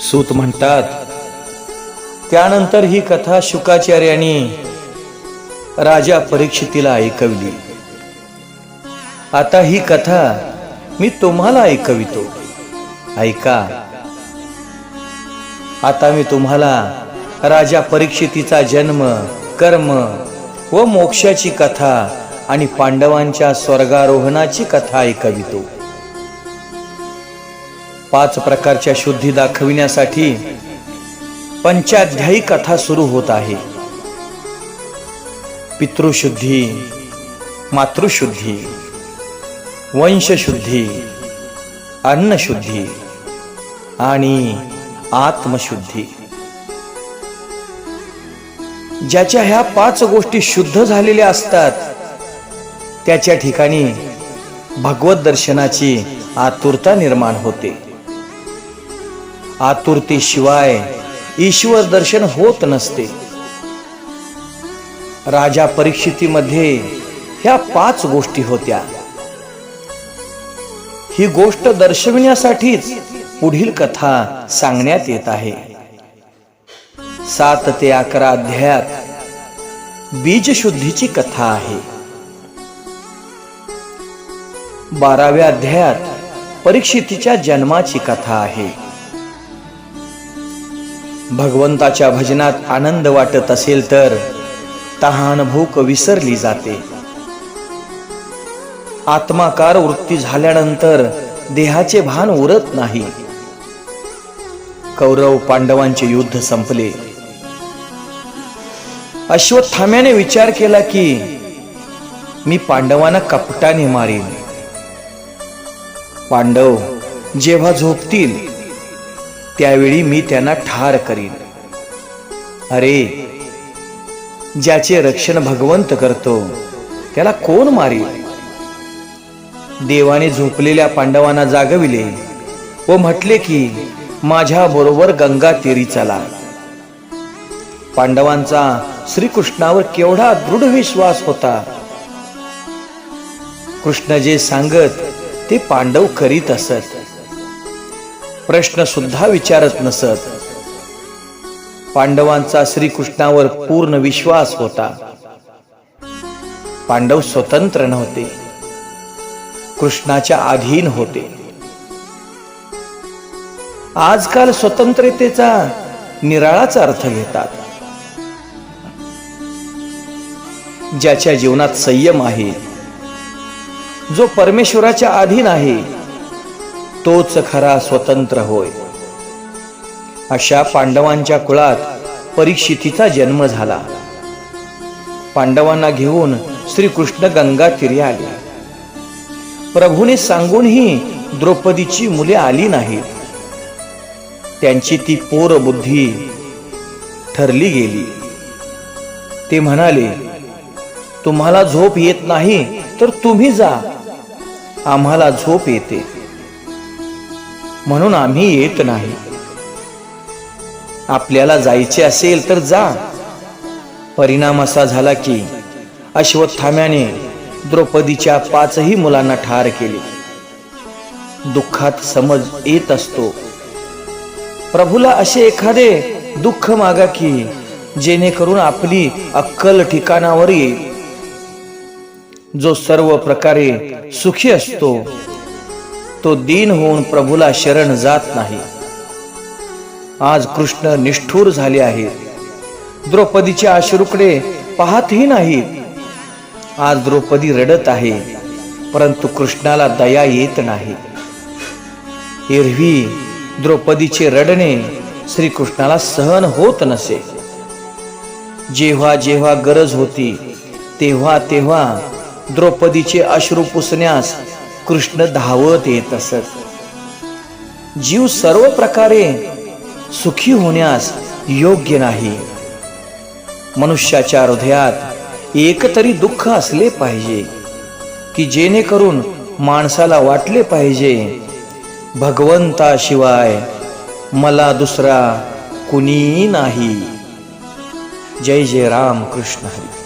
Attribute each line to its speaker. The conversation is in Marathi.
Speaker 1: सूत म्हणतात त्यानंतर ही कथा शुकाचार्याने राजा परीक्षितीला ऐकवली. आता ही कथा मी तुम्हाला ऐकवितो. ऐका. आता मी तुम्हाला राजा परीक्षितीचा जन्म कर्म व मोक्षाची कथा आणि पांडवांच्या स्वर्गारोहणाची कथा ऐकवितो. पाच प्रकारच्या शुद्धी दाखविण्यासाठी पंचाध्यायी कथा सुरू होत आहे. पितृशुद्धी मातृशुद्धी वंशशुद्धी अन्नशुद्धी आणि आत्मशुद्धी. ज्याच्या ह्या पाच गोष्टी शुद्ध झालेल्या असतात त्याच्या ठिकाणी भगवत दर्शनाची आतुरता निर्माण होते. आतुरतेशिवाय ईश्वर दर्शन होत नसते. राजा परीक्षितीमध्ये ह्या पाच गोष्टी होत्या. ही गोष्ट दर्शविण्यासाठीच पुढील कथा सांगण्यात येत आहे. सात ते अकरा अध्यायात बीजशुद्धीची कथा आहे. बाराव्या अध्यायात परीक्षितीच्या जन्माची कथा आहे. भगवंताच्या भजनात आनंद वाटत असेल तर तहान भूक विसरली जाते. आत्माकार वृत्ती झाल्यानंतर देहाचे भान उरत नाही. कौरव पांडवांचे युद्ध संपले. अश्वत्थाम्याने विचार केला की मी पांडवांना कपटाने मारीन. पांडव जेव्हा झोपतील त्यावेळी मी त्यांना ठार करीन. अरे ज्याचे रक्षण भगवंत करतो त्याला कोण मारील? देवाने झोपलेल्या पांडवांना जागविले व म्हटले की माझ्या बरोबर गंगा तेरी चला. पांडवांचा श्रीकृष्णावर केवढा दृढ विश्वास होता. कृष्ण जे सांगत ते पांडव करीत असत. प्रश्न सुद्धा विचारत नसत. पांडवांचा श्रीकृष्णावर पूर्ण विश्वास होता. पांडव स्वतंत्र नव्हते. कृष्णाच्या अधीन होते. आजकाल स्वतंत्रतेचा निराळाचा अर्थ घेतात. ज्याच्या जीवनात संयम आहे जो परमेश्वराच्या अधीन आहे तोच खरा स्वतंत्र होय. अशा पांडवांच्या कुळात परीक्षितीचा जन्म झाला. पांडवांना घेऊन श्रीकृष्ण गंगा तीरी आले. प्रभूने सांगूनही द्रौपदीची मुले आली नाहीत. त्यांची ती पोर बुद्धी ठरली गेली. ते म्हणाले तुम्हाला झोप येत नाही तर तुम्ही जा. आम्हाला झोप येते. म्हणून आम्ही येत नाही. आपल्याला जायचे असेल तर जा. परिणाम असा झाला की अश्वत्थाम्याने द्रौपदीच्या पाचही मुलांना ठार केले. दुःखात समज येत असतो. प्रभूला असे एखादे दुःख मागा की जेणेकरून आपली अक्कल ठिकाणावर येईल जो सर्व प्रकारे सुखी असतो तो दीन होऊन प्रभूला शरण जात नाही. आज कृष्ण निष्ठूर झाले आहेत. द्रौपदीच्या अश्रूकडे पाहतही नाहीत. आज द्रौपदी रडत आहे परंतु कृष्णाला दया येत नाही. एरवी द्रौपदीचे रडणे श्रीकृष्णाला सहन होत नसे. जेव्हा जेव्हा गरज होती तेव्हा तेव्हा द्रौपदीचे अश्रू पुसण्यास कृष्ण धावत येत असत. जीव सर्व प्रकारे सुखी होण्यास योग्य नाही. मनुष्याच्या हृदयात एक तरी दुःख असले पाहिजे की जेणेकरून माणसाला वाटले पाहिजे भगवंताशिवाय मला दुसरा कुणी नाही. जय जय राम कृष्ण हरी.